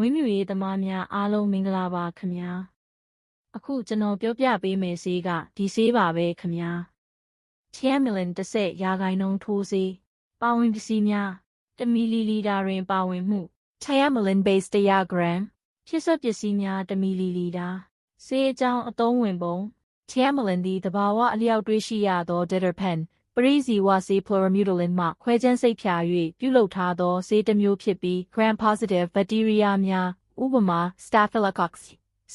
ွေးမြူရေးသမားများအားလုံးမင်္ဂလာပါခင်ဗျာအခုကျွန်တော်ပြောပြပေးမယ်ဆေးကဒီဆေးပါပဲခင်ဗျာ10မီလန်30ရာခိုင်နှုန်းထိုးဆေးပါဝင်ပစ္စည်းများ1မီလီလီတာတွင်ပါဝင်မှု10မီလန် base 100 gram ဖြစ်ဆွပစ္စည်းများ1မီလီလီတာဆေးအကြောင်းအသုံးဝင်ပုံ10မီလန်သည်တဘာဝအလျောက်တွေးရှိရသော deterpen ပရိဇီဝဆေး chloramutolin မှခွဲခြမ်းစိတ်ဖြာ၍ပြုလုပ်ထားသောဆေးတစ်မျိုးဖြစ်ပြီး gram positive bacteria များဥပမာ Staphylococcus,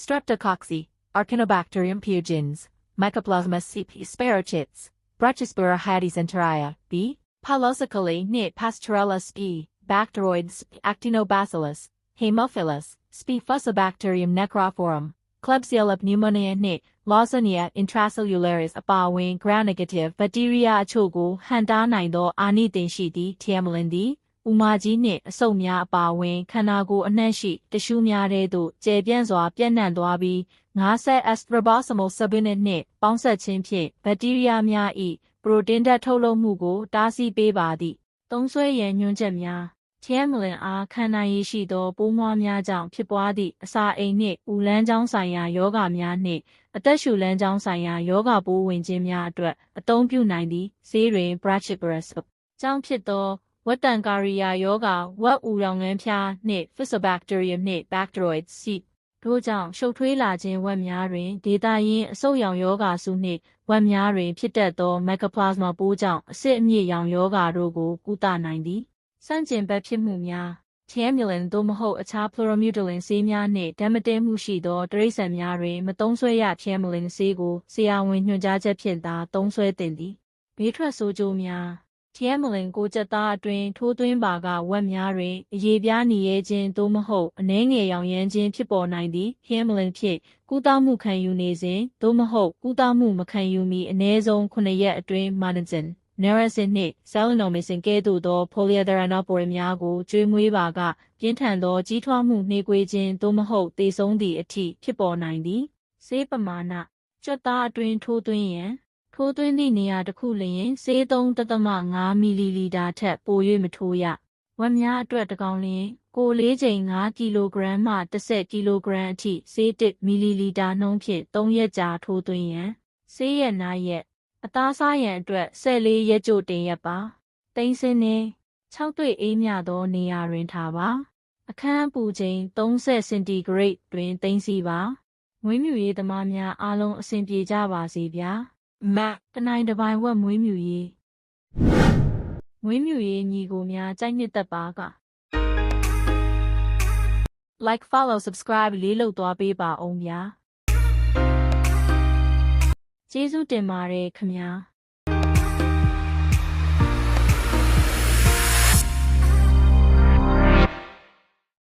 Streptococcus, Arcanobacterium pyogenes, Mycoplasma cp. spirochetes, Brachyspora hadicenteria, b. Palosically knit Pastorella sp. Bacteroids, Actinobacillus, Haemophilus, sp. Fusobacterium necrophorum, Klebsiella pneumonia knit Lawsonia intracellularis အပါအဝင် gram negative bacteria အချို့ကိုဟန်တားနိုင်သော အာနိသင်ရှိသည့် thiamalin သည်ဥမာကြီးနှင့်အဆုတ်များအပါအဝင် ခန္ဓာကိုယ်အနှံ့ရှိတ िश ူးများထဲသို့ကျယ်ပြန့်စွာပြန့်နှံ့သွားပြီး50 astrobasomal subunit နှင့်ပေါင်းစပ်ခြင်းဖြင့်ဘက်တီးရီးယားများ၏ပရိုတင်းဓာတ်ထုတ်လုပ်မှုကိုတားဆီးပေးပါသည်သုံးဆွဲရန်ညွှန်းချက်များ thiamalin အားခန္ဓာရည်ရှိသောပိုးမွှားများကြောင့်ဖြစ်ပွားသည့်အစာအိမ်နှင့်ဥလန်းချောင်းဆိုင်ရာယောဂများနှင့်အသက်ရှူလန်းချောင်းဆိုင်ရာယောဂပိုးဝင်ခြင်းများအတွက်အသုံးပြုနိုင်သည့်ဈေးတွင် brachypyrus ကြောင့်ဖြစ်သောဝက်တန်ကာရီယာယောဂဝက်ဥရောင်ငန်းဖျားနှင့် Fusobacterium နှင့် Bacteroids ရှိတို့ကြောင့်ရှုပ်ထွေးလာခြင်းဝက်များတွင်ဒေတာရင်းအဆုတ်ရောင်ယောဂစုနှင့်ဝက်များတွင်ဖြစ်တတ်သော Mycoplasma ပိုးကြောင့်အဆစ်အမြစ်ရောင်ယောဂတို့ကိုကုသနိုင်သည် စန့်ကျင်ဘက်ဖြစ်မှုများ Thiamulin သို့မဟုတ်အခြား Chloramutolin ဆေးများနှင့်ဓာတ်မတည့်မှုရှိသောတရိษံများတွင်မသုံးဆွဲရ Thiamulin ဆေးကိုဆရာဝန်ညွှန်ကြားချက်ဖြင့်သာသုံးဆွဲသင့်သည်ဘေးထွက်ဆိုးကျိုးများ Thiamulin ကိုကြက်သားအတွင်းထိုးသွင်းပါကဝက်များတွင်အရေပြားနေရဲခြင်းသို့မဟုတ်အနှဲငယ်ရောင်ရမ်းခြင်းဖြစ်ပေါ်နိုင်သည် Thiamulin ဖြင့်ကုသမှုခံယူနေစဉ်သို့မဟုတ်ကုသမှုမခံယူမီအနည်းဆုံး9ရက်အတွင်း Manazin Narasin နှင့် Selenomycin ကဲ့သို့သော polyethylenophore များကိုကျွေးမွေးပါက ပြင်းထန်သောကြီးထွားမှုနှေးကွေးခြင်းသို့မဟုတ်သေဆုံးသည့်အထိဖြစ်ပေါ်နိုင်သည်ဆေးပမာဏကြွက်သားအတွင်းထိုးသွင်းရန်ထိုးသွင်းသည့်နေရာတစ်ခုလျင်ဆေး3.5မီလီလီတာထက်ပို၍မထိုးရဝက်များအတွက်တကောင်လျင်ကိုလေးချိန်5ကီလိုဂရမ်မှ10ကီလိုဂရမ်အထိဆေး1မီလီလီတာနှုန်းဖြင့်3ရက်ကြာထိုးသွင်းရန်ဆေးရက်နာရက် အသားစားရန်အတွက်14ရက်ကြိုတင်ရက်ပါတိန်းစင်းနှင့်6တွေ့အေးမြသောနေရာတွင်ထားပါအခန်းပူချိန်30စင်တီဂရိတ်တွင်တိန်းစီပါမွေးမြူရေးသမားများအားလုံးအဆင်ပြေကြပါစေဗျာမတ်တနိုင်တစ်ပိုင်းဝက်မွေးမြူရေးမွေးမြူရေးညီကိုများကြိုက်နှစ်သက်ပါက like follow subscribe လေးလုပ်သွားပေးပါအောင်ဗျာ ကျေးဇူးတင်ပါတယ်ခင်ဗျာ